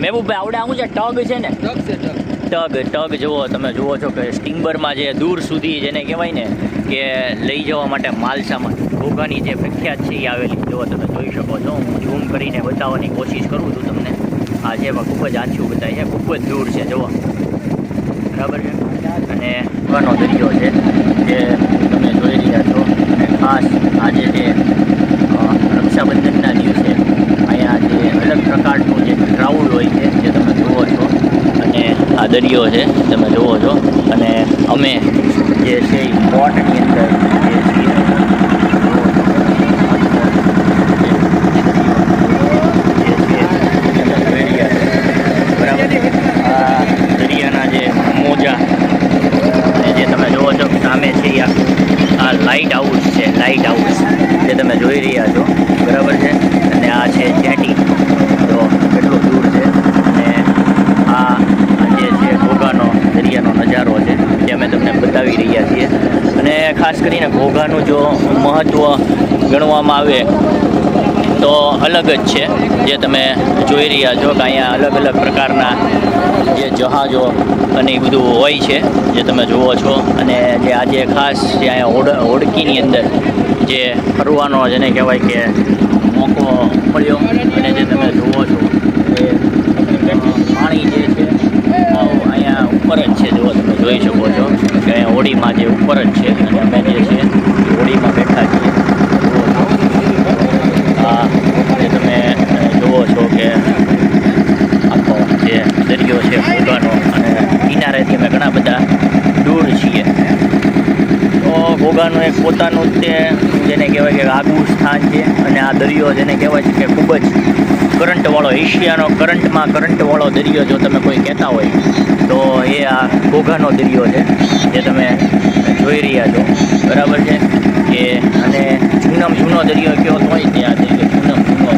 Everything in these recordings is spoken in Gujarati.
મહેબૂબભાઈ આવડે આવું છે ટગ છે ને? ટગ ટગ. જુઓ તમે જુઓ છો કે સ્ટીમરમાં જે દૂર સુધી જેને કહેવાય ને કે લઈ જવા માટે માલ સામાન ઘોઘાની જે પ્રખ્યાત છે એ આવેલી. જુઓ તમે જોઈ શકો છો. હું ઝૂમ કરીને બતાવવાની કોશિશ કરું છું તમને. આ જે ખૂબ જ આછું બતાય છે. ખૂબ જ દૂર છે જુઓ. બરાબર છે? અને ઘોઘાનો દરિયો છે જે તમે જોઈ રહ્યા છો અને ખાસ આજે જે અ, રક્ષાબંધનના દિવસે અહીંયા જે અલગ પ્રકારનું જે ક્રાઉડ હોય છે જે તમે જુઓ છો અને આ દરિયો છે, તમે જુઓ છો. અને અમે જે છે એ બોટની અંદર જે છીએ દરિયાના જે મોજા જે તમે જુઓ છો સામે છે આ લાઇટ હાઉસ છે લાઇટ હાઉસ જે તમે જોઈ રહ્યા છો. બરાબર છે? અને આ છે જેટી તો કેટલું દૂર છે અને આ જે છે ઘોઘાનો દરિયાનો નજારો છે, જે અમે તમને બતાવી રહ્યા છીએ. અને ખાસ કરીને ઘોઘાનું જો મહત્ત્વ ગણવામાં આવે, તો અલગ જ છે. જે તમે જોઈ રહ્યા છો કે અહીંયા અલગ અલગ પ્રકારના જે જહાજો અને એ બધું હોય છે, જે તમે જુઓ છો. અને જે આજે ખાસ જે અહીંયા ઓડ, ઓડકીની અંદર જે ફરવાનો જેને કહેવાય કે મોકો મળ્યો અને જે તમે જુઓ છો એ અ, પાણી જે છે અ, અહીંયા ઉપર જ છે જુઓ તમે જોઈ શકો છો હોડીમાં જે ઉપર જ છે, અને અમે જે છે હોળીમાં બેઠા છીએ. આ જે તમે જુઓ છો કે આખો જે દરિયો છે, ઘોઘાનો અને કિનારેથી અમે ઘણા બધા દૂર છીએ. તો ઘોઘાનું એક પોતાનું તે જેને કહેવાય કે આગવું સ્થાન છે અને આ દરિયો જેને કહેવાય છે કે ખૂબ જ કરંટવાળો એશિયાનો કરંટમાં કરંટવાળો દરિયો જો તમે કોઈ કહેતા હોય, તો એ આ ઘોઘાનો દરિયો છે જે તમે જોઈ રહ્યા છો. બરાબર છે? કે અને જૂનામ જૂનો દરિયો કયો તોય તે આ દરિયો જૂનામાં જૂનો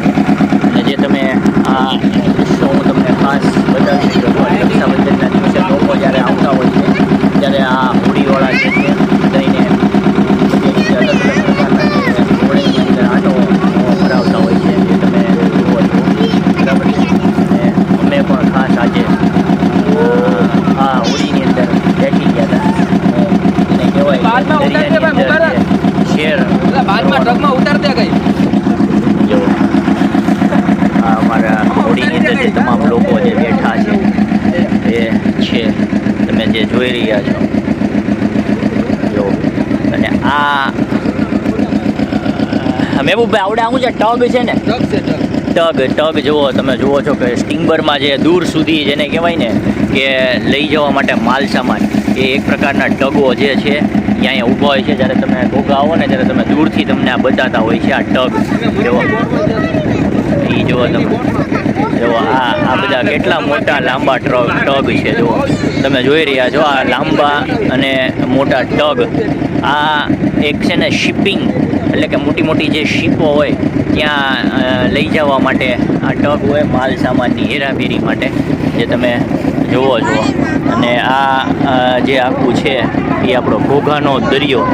અને જે તમે આ દૃશ્યો હું તમને ખાસ બતાવી રહ્યો છું રક્ષાબંધનના દિવસે લોકો જ્યારે આવતા હોય છે, ત્યારે આ હોડીવાળા જે છે જઈને બધી રીતે અલગ અલગ પ્રકારના જે હોડીની અંદર આટો ભરાવતા હોય છે જે તમે જુઓ છો બરાબર છે અને અમે પણ ખાસ આજે અ, આ હોડીની અંદર બેઠી ગયા હતા અને એને કહેવાય કે બાદમાં ઉતારી દે ભાઈ, દરિયાની અંદર જે શેર એટલે બાદમાં ટ્રકમાં ઉતાર દે કઈ જો આ અમારા હોડીની અંદર જે તમામ લોકો જે બેઠા છે એ છે તમે જે જોઈ રહ્યા છો. જો અને આ મહેબૂબભાઈ આવડે આવું છે? ટગ છે ને? ટગ ટગ. જુઓ તમે જુઓ છો કે સ્ટીમરમાં જે દૂર સુધી જેને કહેવાય ને કે લઈ જવા માટે માલ સામાન એ એક પ્રકારના ટગો જે છે અહીંયા ઊભા હોય છે. જ્યારે તમે ઘોઘા આવો ને ત્યારે તમે દૂરથી તમને આ બતાતા હોય છે આ ટગ. જુઓ એ જુઓ તમે. જુઓ, આ આ બધા કેટલા મોટા લાંબા ટગ છે, જુઓ. તમે જોઈ રહ્યા છો, આ લાંબા અને મોટા ટગ. આ એક છે ને શિપિંગ, એટલે કે મોટી મોટી જે શિપો હોય, ત્યાં લઈ જવા માટે આ ટગ હોય માલ સામાનની, હેરાફેરી માટે, જે તમે જુઓ છો. અને આ જે આખું છે, એ આપણો ઘોઘાનો દરિયો,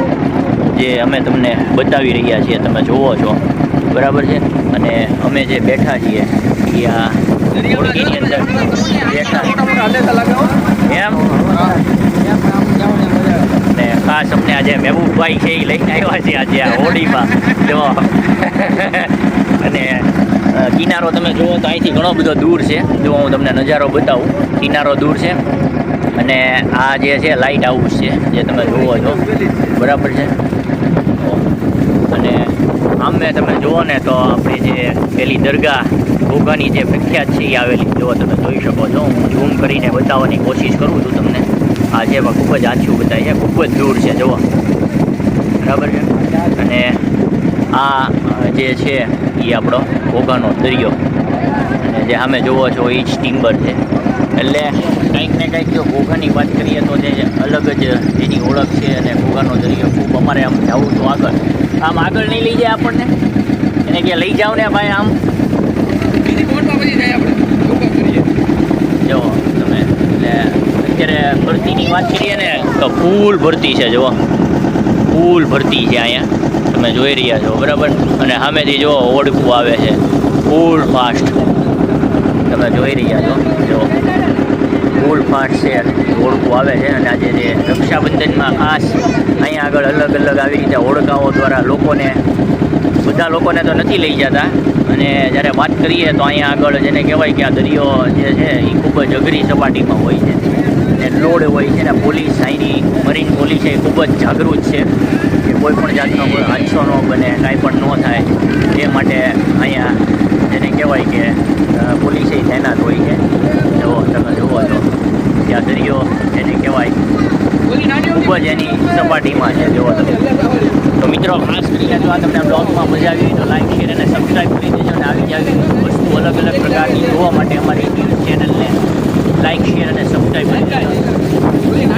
જે અમે તમને બતાવી રહ્યા છીએ, તમે જુઓ છો. બરાબર છે? અને અમે જે બેઠા છીએ, એ આ હોડકીની અંદર. એમ? અને ખાસ અમને આજે મહેબૂબભાઈ છે એ લઈને આવ્યા છે આજે આ હોડીમાં. જો. અને કિનારો તમે જુઓ તો અહીંથી ઘણો બધો દૂર છે. જો હું તમને નજારો બતાવું. કિનારો દૂર છે. અને આ જે છે લાઇટ હાઉસ છે, જે તમે જુઓ છો. બરાબર છે? અને આમે તમે જુઓ ને તો આપણી જે પેલી દરગાહ, ઘોઘાની જે પ્રખ્યાત છે, એ આવેલી. જુઓ તમે, જોઈ શકો છો. હું ઝૂમ કરીને બતાવવાની કોશિશ કરું છું તમને. આ જે ખૂબ જ આછું બતાય છે. ખૂબ જ દૂર છે, જુઓ. બરાબર છે? અને આ જે છે, એ આપણો ઘોઘાનો દરિયો. અને જે સામે જુઓ છો, એ જ ટિમ્બર છે. એટલે કંઈક ને કંઈક જો ઘોઘાની વાત કરીએ તો જે અલગ જ એની ઓળખ છે અને ઘોઘાનો દરિયો ખૂબ અમારે આમ જવું તો આગળ. આમ આગળ નહીં લઈ જાય આપણને? એને કે લઈ જાઓ ને ભાઈ આમ? જો તમે એટલે અત્યારે ભરતીની વાત કરીએ ને તો ફૂલ ભરતી છે જુઓ. ફૂલ ભરતી છે અહીંયા. તમે જોઈ રહ્યા છો બરાબર? અને સામેથી જુઓ ઓડકું આવે છે. ફૂલ ફાસ્ટ તમે જોઈ રહ્યા છો. જો ફૂલ ફાટ છે ઓળખું આવે છે અને આજે જે રક્ષાબંધનમાં ખાસ અહીંયા આગળ અલગ અલગ આવી રીતે ઓળખાઓ દ્વારા લોકોને, બધા લોકોને તો નથી લઈ જતા. અને જ્યારે વાત કરીએ તો અહીંયા આગળ જેને કહેવાય કે આ દરિયો જે છે એ ખૂબ જ અઘરી સપાટીમાં હોય છે. અને લોડ હોય છે ને પોલીસ અહીંની, મરીન પોલીસ છે એ ખૂબ જ જાગૃત છે કે કોઈ પણ જાતનો હાદસો ન બને, કાંઈ પણ ન થાય. એ માટે અહીંયા કહેવાય કે પોલીસે તૈનાત હોય છે જો તમે જુઓ છો ત્યાં દરિયો એને કહેવાય, ખૂબ જ એની સપાટીમાં છે, જુઓ તમે. તો મિત્રો, ખાસ કરીને જો આ તમને બ્લોગમાં મજા આવી હોય તો લાઈક, શેર અને સબસ્ક્રાઈબ કરી દેજો અને આવી આવી વસ્તુ અલગ અલગ પ્રકારની જોવા માટે અમારી યુટ્યુબ ચેનલને લાઈક, શેર અને સબસ્ક્રાઈબ કરી દેજો.